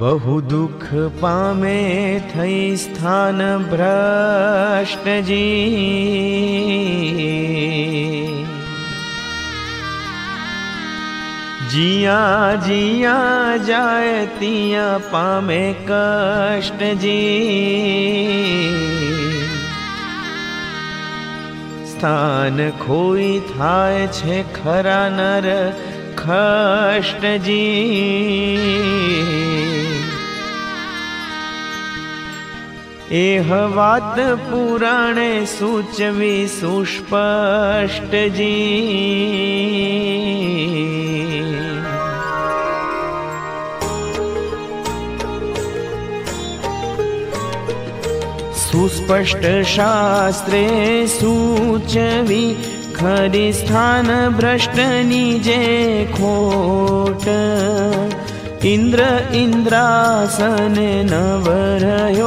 बहु दुख पामे थै स्थान भ्रष्ट पामे कष्ट जी। स्थान खोई थाय छे खरा नर खष्ट जी। ए वात पुराण सूचवि सुस्पष्ट शास्त्रे सूचवि खरि भ्रष्ट निजे खोट। इन्द्र इन्द्रासन नवरय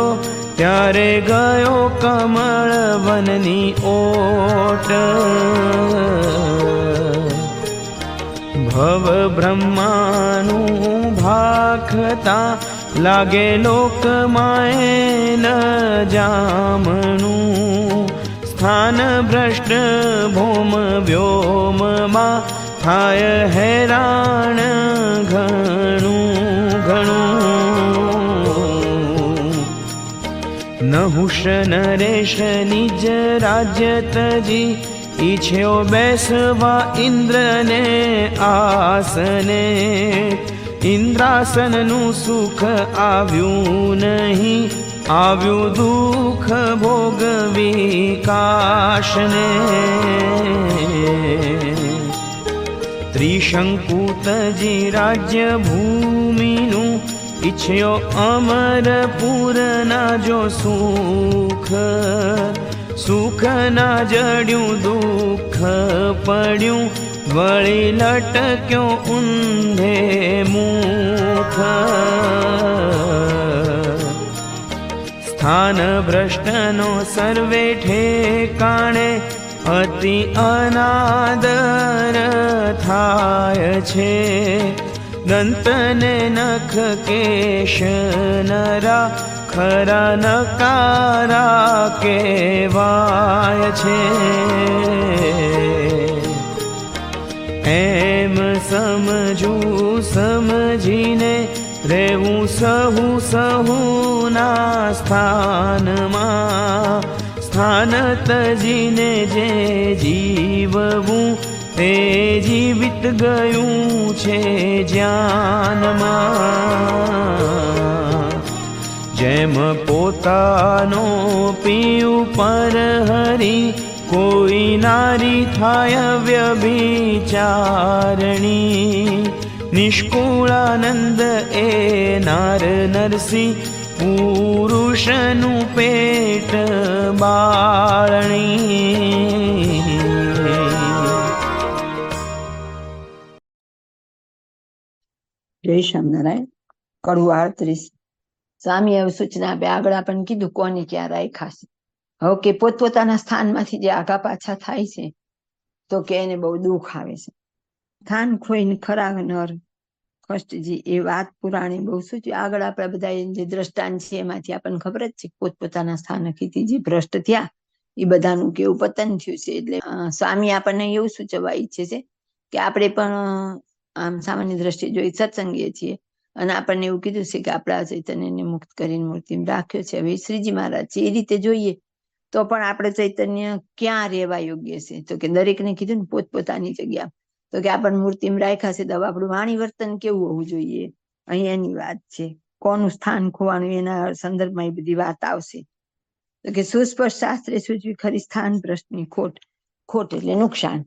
ત્યારે ગયો કમળ વનની ઓટ. ભવ બ્રહ્માનું ભાખતા લાગે લોકમાએ ન જામણું સ્થાન ભ્રષ્ટ ભોમ વ્યોમમાં થાય હેરાણ નહુષ નરેશ, નિજ રાજ્ય તજી ઈચ્છ્યો બેસવા ઇન્દ્રને આસને. ઇન્દ્રાસનનું સુખ આવ્યું નહીં, આવ્યું દુઃખ ભોગવી કાશને ત્રિશંકુતજી રાજ્ય ભૂમિનું ઈચ્છ્યો અમરપુરના જો સુખ સુખ ના જડ્યું દુઃખ પડ્યું, વળી લટક્યો ઊંધે મુખ. સ્થાન ભ્રષ્ટનો સર્વે ઠેકાણે અતિ અનાદર થાય છે. દંતને નખ કેશ નરા ખરા નકારા કેવાય છે. એમ સમજું સમજીને રહેવું સહુ સહુના સ્થાનમાં સ્થાન તજીને જે જીવવું તે જીવિત ગયું છે જ્ઞાનમાં જેમ પોતાનો પીયું પર હરી કોઈ નારી થાય વ્યભિચારણી. નિષ્કુળાનંદ એ નાર નરસિંહ પુરુષનું પેટ બાળણી. જય સ્વામિનારાયણ કડવું આડત્રીસ સ્વામી હવે સૂચના આપ્યા આગળ આપણને કીધું કોને ક્યાં રાખ્યા છે. પોતપોતાના સ્થાનમાંથી જે આગા પાછા થાય છે, તો કે એને બહુ દુઃખ આવે છે. સ્થાન ખોઈને ખરા નર. કષ્ટજી, એ વાત પુરાણી બહુ સૂચવી. આગળ આપણા બધા જે દ્રષ્ટાંત છે, એમાંથી આપણને ખબર જ છે પોતપોતાના પોતપોતાના કીધી જે ભ્રષ્ટ થયા, એ બધાનું કેવું પતન થયું છે. એટલે સ્વામી આપણને એવું સૂચવવા ઈચ્છે છે કે આપણે પણ આમ સામાન્ય દ્રષ્ટિએ જોઈ સત્સંગીએ છીએ, અને આપણને એવું કીધું છે કે આપણા ચૈતન્યને મુક્ત કરીને મૂર્તિ રાખ્યો છે. હવે શ્રીજી મહારાજ છે, એ રીતે જોઈએ, તો પણ આપણે ચૈતન્ય ક્યાં રહેવા યોગ્ય છે? તો કે દરેકને કીધું ને પોતપોતાની જગ્યા. તો કે આપણને મૂર્તિમાં રાખ્યા છે, તો આપણું વાણી વર્તન કેવું હોવું જોઈએ? અહીં એની વાત છે, કોનું સ્થાન ખોવાનું એના સંદર્ભમાં એ બધી વાત આવશે. તો કે સુસ્પષ્ટ શાસ્ત્રે સૂચવી ખરી સ્થાન પ્રશ્નની ખોટ ખોટ એટલે નુકસાન.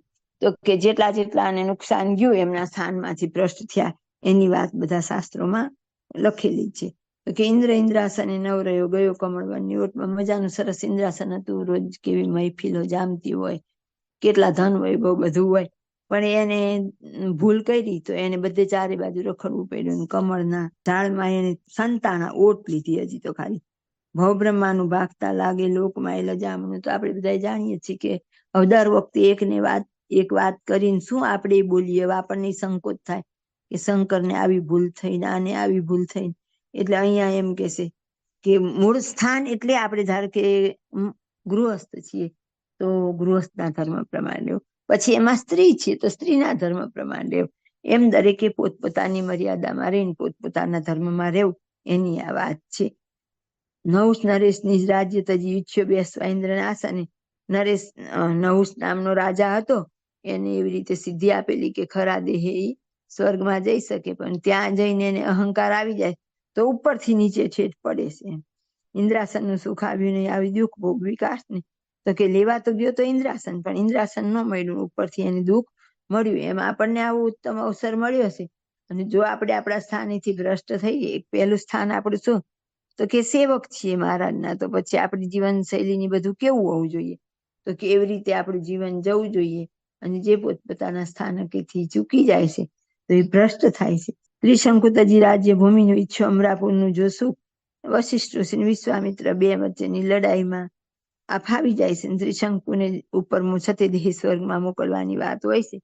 તો કે જેટલા જેટલા નુકસાન ગયું એમના સ્થાનમાંથી ભ્રષ્ટ થયા, એની વાત બધા શાસ્ત્રોમાં લખેલી છે. કે ઇન્દ્ર ઇન્દ્રાસને નવ રહ્યો ગયો કમળવનની ઓટમાં. મજાનું સરસ ઇન્દ્રાસન હતું. રોજ કેવી મહેફિલો જામતી હોય. કેટલા ધન હોય બધું હોય. પણ એને ભૂલ કરી તો એને બધે ચારે બાજુ રખડવું પડ્યું કમળના ઝાડમાં એને સંતાના ઓટ લીધી હજી તો ખાલી. ભવબ્રહ્માનું ભાગતા લાગે લોકમાં એ લજામણું તો આપણે બધા જાણીએ છીએ કે દર વખતે એકને વાત એક વાત કરીને શું આપણે બોલીએ? આપણને સંકોચ થાય કે શંકરને આવી ભૂલ થઈને આને આવી ભૂલ થઈને એટલે અહીંયા એમ કે છે કે મૂળ સ્થાન એટલે આપણે ધારો કે ગૃહસ્થ છીએ. તો ગૃહસ્થના ધર્મ પ્રમાણે લેવું પછી એમાં સ્ત્રી છે, તો સ્ત્રીના ધર્મ પ્રમાણે લેવું એમ દરેકે પોતપોતાની મર્યાદામાં રહીને પોતપોતાના ધર્મમાં રહેવું. એની આ વાત છે. નવસ નરેશ નિજ રાજ્ય તજી ઈચ્છ્યો બેસવા ઇન્દ્રના અને નરેશ નહુસ નામનો રાજા હતો. એને એવી રીતે સિદ્ધિ આપેલી કે ખરા દેહે એ સ્વર્ગમાં જઈ શકે, પણ ત્યાં જઈને એને અહંકાર આવી જાય તો ઉપરથી નીચે છેટ પડે છે એમ. ઇન્દ્રાસનનું સુખ આવ્યું નહીં, આવી દુઃખ ભોગ વિકાસ ને તો કે લેવા તો ગયો તો ઇન્દ્રાસન, પણ ઇન્દ્રાસન ન મળ્યું, ઉપરથી એને દુઃખ મળ્યું. એમાં આપણને આવો ઉત્તમ અવસર મળ્યો છે. અને જો આપણે આપણા સ્થાનેથી ભ્રષ્ટ થઈએ, એક પહેલું સ્થાન આપણું શું? તો કે સેવક છીએ મહારાજના, તો પછી આપણી જીવન શૈલીની બધું કેવું હોવું જોઈએ? તો કે એવી રીતે આપણું જીવન જવું જોઈએ. અને જે પોતપોતાના સ્થાનકેથી ચૂકી જાય છે, તો એ ભ્રષ્ટ થાય છે. ત્રિશંકુતાજી રાજ્ય ભૂમિનું ઈચ્છો અમરાપુરનું જોશું. વશિષ્ઠ ઋષિ વિશ્વામિત્ર બે વચ્ચેની લડાઈમાં આ ફાવી જાય છે ત્રિશંકુને ઉપર સતીદેહ સ્વર્ગમાં મોકલવાની વાત હોય છે.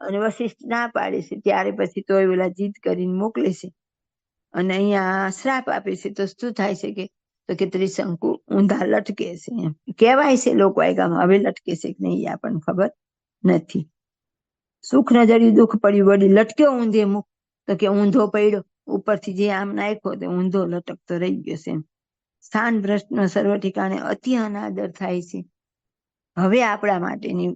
અને વશિષ્ઠ ના પાડે છે, ત્યારે પછી તો ઓલા જીદ કરીને મોકલે છે. અને અહીંયા શ્રાપ આપે છે, તો શું થાય છે કે, તો કે ત્રિશંકુ ઊંધા લટકે છે. કહેવાય છે લોકો ગામમાં હવે લટકે છે કે નહીં આપણને ખબર. નથી. સુખ નજર્યું દુઃખ પડ્યું વળી લટક્યો ઊંધે મુખ. તો કે ઊંધો પડ્યો, ઉપરથી જે આમ નાખ્યો તે ઊંધો લટકતો રહી ગયો છે સ્થાન સ્થાન ભ્રષ્ટનો સર્વ ઠેકાણે અતિ અનાદર થાય છે. હવે આપણા માટેની,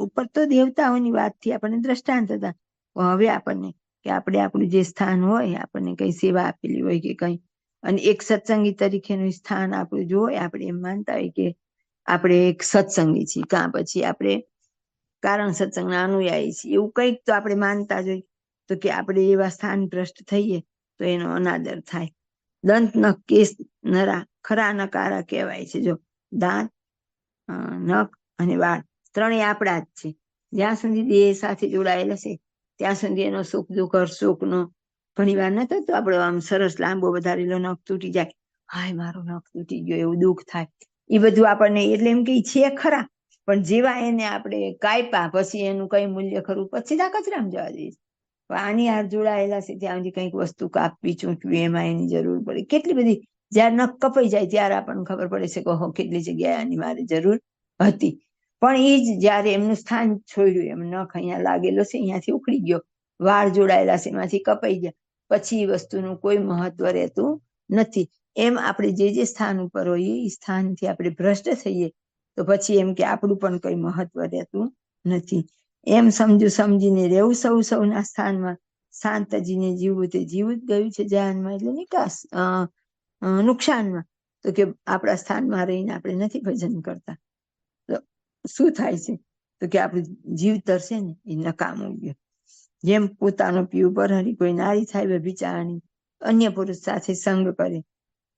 ઉપર તો દેવતાઓની વાતથી આપણને દ્રષ્ટાંત હતા. હવે આપણને, કે આપણે આપણું જે સ્થાન હોય, આપણને કઈ સેવા આપેલી હોય કે કઈ, અને એક સત્સંગી તરીકેનું સ્થાન આપણું જો હોય આપણે એમ માનતા હોય કે આપણે એક સત્સંગી છીએ. કાં પછી આપણે કારણ સત્સંગના અનુયાયી છીએ એવું કંઈક તો આપણે માનતા જ હોય. તો કે આપણે એવા સ્થાન ભ્રષ્ટ થઈએ તો એનો અનાદર થાય. દંત નખ કેસ નરા, ખરા નકારા કહેવાય છે. જો દાંત નખ અને વાળ ત્રણેય આપણા જ છે. જ્યાં સુધી દેહ સાથે જોડાયેલા છે, ત્યાં સુધી એનો સુખ, દુઃખ હર્ષ શોકનો ઘણી વાર ન થતો આપણો આમ સરસ લાંબો વધારેલો નખ તૂટી જાય. હાય, મારો નખ તૂટી ગયો, એવું દુઃખ થાય. એ બધું આપણને એટલે એમ કે છે ખરા. પણ જેવા એને આપણે કાપ્યા પછી એનું કઈ મૂલ્ય ખરું, પછી કચરામાં જવા દઈશ. આની હાર જોડાયેલા છે ત્યાં સુધી કંઈક વસ્તુ કાપવી, ચૂંટવી, એમાં એની જરૂર પડે. કેટલી બધી જ્યારે નખ કપાઈ જાય, ત્યારે આપણને ખબર પડે છે કે હો કેટલી જગ્યાએ આની મારે જરૂર હતી. પણ એ જ જ્યારે એમનું સ્થાન છોડ્યું, એમ નખ અહીંયા લાગેલો છે, અહીંયાથી ઉખડી ગયો. વાળ જોડાયેલા છે, એમાંથી કપાઈ ગયા. પછી એ વસ્તુનું કોઈ મહત્વ રહેતું નથી. એમ આપણે જે જે સ્થાન ઉપર હોઈએ એ સ્થાનથી આપણે ભ્રષ્ટ થઈએ તો પછી એમ કે આપણું પણ કઈ મહત્વ રહેતું નથી. એમ સમજુ સમજીને રહેવું સૌ સૌના સ્થાનમાં. શાંતજીને જીવવું તે જીવું જ ગયું છે જાનમાં એટલે નિકાસ નુકસાનમાં. તો કે આપણા સ્થાનમાં રહીને આપણે નથી ભજન કરતા. તો શું થાય છે? તો કે આપણું જીવતર છે ને એ નકામું ગયું. જેમ પોતાનો પીવ પર હરી કોઈ નારી થાય બિચારાની, અન્ય પુરુષ સાથે સંગ કરે,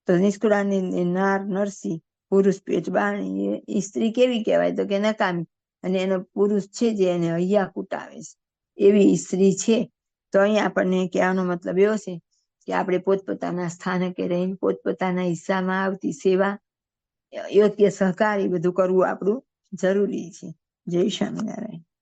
તો નિષ્કુળાની નાર નરસી પુરુષ પેટ એ- એ સ્ત્રી કેવી કહેવાય? તો કે નકામી. અને એનો પુરુષ છે જે એને હૈયા કુટાવે છે. એવી સ્ત્રી છે. તો અહીંયા આપણને કહેવાનો મતલબ એવો છે કે આપણે પોતપોતાના સ્થાનકે રહીને પોતપોતાના હિસ્સામાં આવતી સેવા, યોગ્ય સહકાર એ બધું કરવું આપણું જરૂરી છે. જય સ્વામિનારાયણ.